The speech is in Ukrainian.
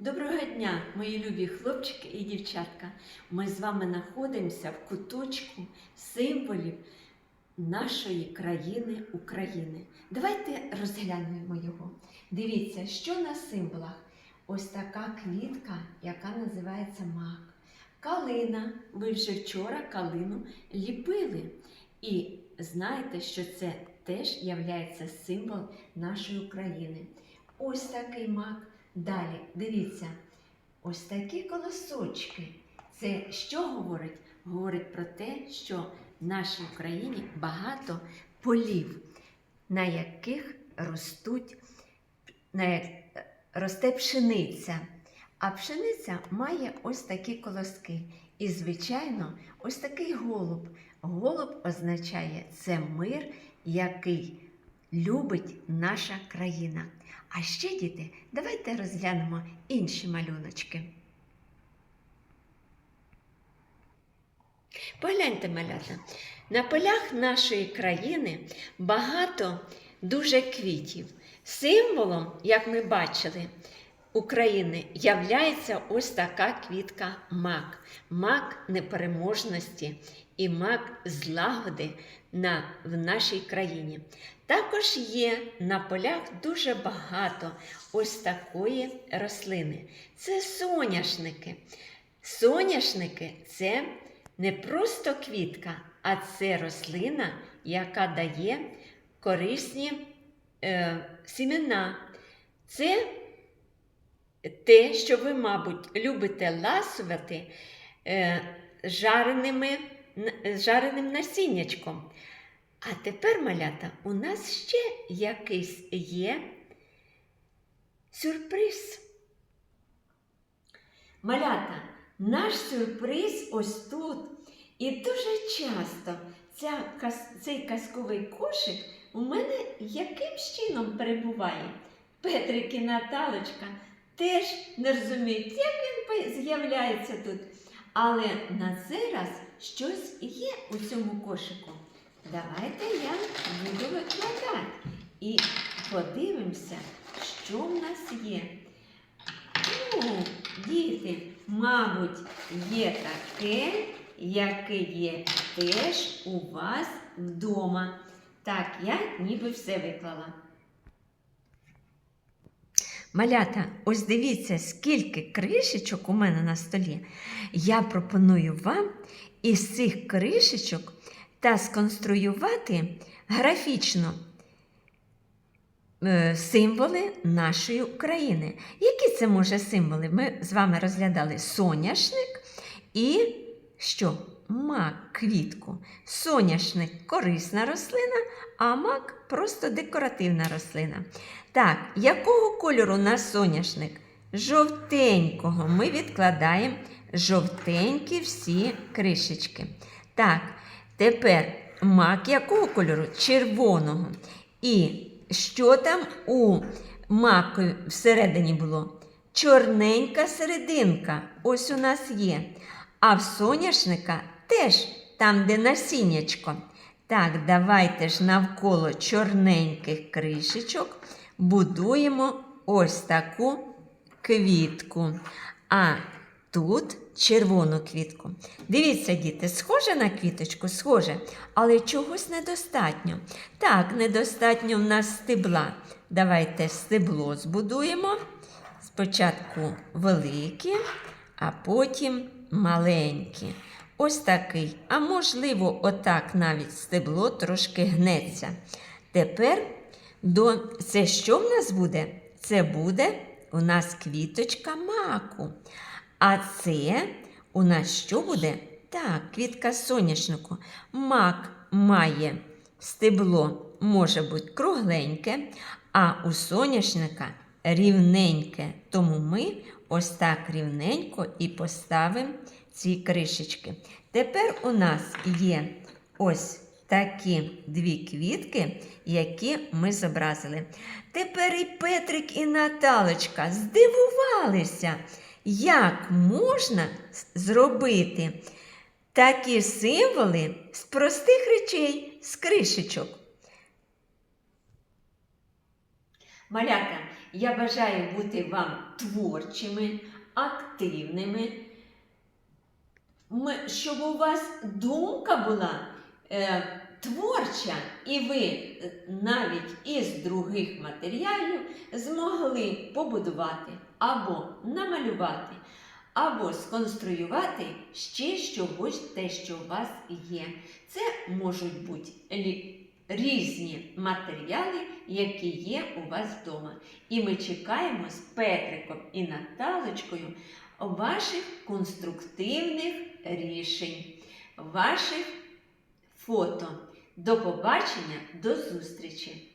Доброго дня, мої любі хлопчики і дівчатка. Ми з вами знаходимося в куточку символів нашої країни України. Давайте розглянемо його. Дивіться, що на символах. Ось така квітка, яка називається мак. Калина. Ви вже вчора калину ліпили. І знаєте, що це теж є символ нашої України. Ось такий мак. Далі, дивіться, ось такі колосочки. Це що говорить? Говорить про те, що в нашій Україні багато полів, на яких ростуть, на росте пшениця. А пшениця має ось такі колоски. І, звичайно, ось такий голуб. Голуб означає це мир, який любить наша країна. А ще, діти, давайте розглянемо інші малюночки. Погляньте, малята, на полях нашої країни багато дуже квітів. Символом, як ми бачили, України являється ось така квітка мак, мак непереможності і мак злагоди на, в нашій країні. Також є на полях дуже багато ось такої рослини. Це соняшники. Соняшники це не просто квітка, а це рослина, яка дає корисні е, сімена. Це те, що ви, мабуть, любите ласувати е, жареними, жареним насіннячком. А тепер, малята, у нас ще якийсь є сюрприз. Малята, наш сюрприз ось тут. І дуже часто ця, цей казковий кошик у мене яким чином перебуває. Петрик і Наталочка теж не розуміють, як він з'являється тут. Але на цей раз щось є у цьому кошику. Давайте я буду викладати і подивимося, що в нас є. Ну, діти, мабуть, є таке, яке є теж у вас вдома. Так, я ніби все виклала. Малята, ось дивіться, скільки кришечок у мене на столі. Я пропоную вам із цих кришечок та сконструювати графічно е, символи нашої України. Які це може символи? Ми з вами розглядали соняшник і що? Мак, квітку. Соняшник корисна рослина, а мак просто декоративна рослина. Так, якого кольору у нас соняшник? Жовтенького. Ми відкладаємо жовтенькі всі кришечки. Так, тепер мак якого кольору? Червоного. І що там у маку всередині було? Чорненька серединка. Ось у нас є. А в соняшника теж там, де насіннячко. Так, давайте ж навколо чорненьких кришечок будуємо ось таку квітку. А тут червону квітку. Дивіться, діти, схоже на квіточку, схоже, але чогось недостатньо. Так, недостатньо в нас стебла. Давайте стебло збудуємо. Спочатку велике, а потім маленькі. Ось такий. А можливо, отак навіть стебло трошки гнеться. Тепер до... це що в нас буде? Це буде у нас квіточка маку. А це у нас що буде? Так, квітка соняшнику. Мак має стебло, може бути кругленьке, а у соняшника рівненьке. Тому ми ось так рівненько і поставимо ці кришечки. Тепер у нас є ось такі дві квітки, які ми зобразили. Тепер і Петрик, і Наталочка здивувалися, як можна зробити такі символи з простих речей, з кришечок. Малята, Я бажаю бути вам творчими, активними, ми- щоб у вас думка була е, творча, і ви е, навіть із других матеріалів змогли побудувати або намалювати, або сконструювати ще щось те, що у вас є. Це можуть бути різні матеріали, які є у вас вдома. І ми чекаємо з Петриком і Наталочкою ваших конструктивних рішень, ваших фото. До побачення, до зустрічі!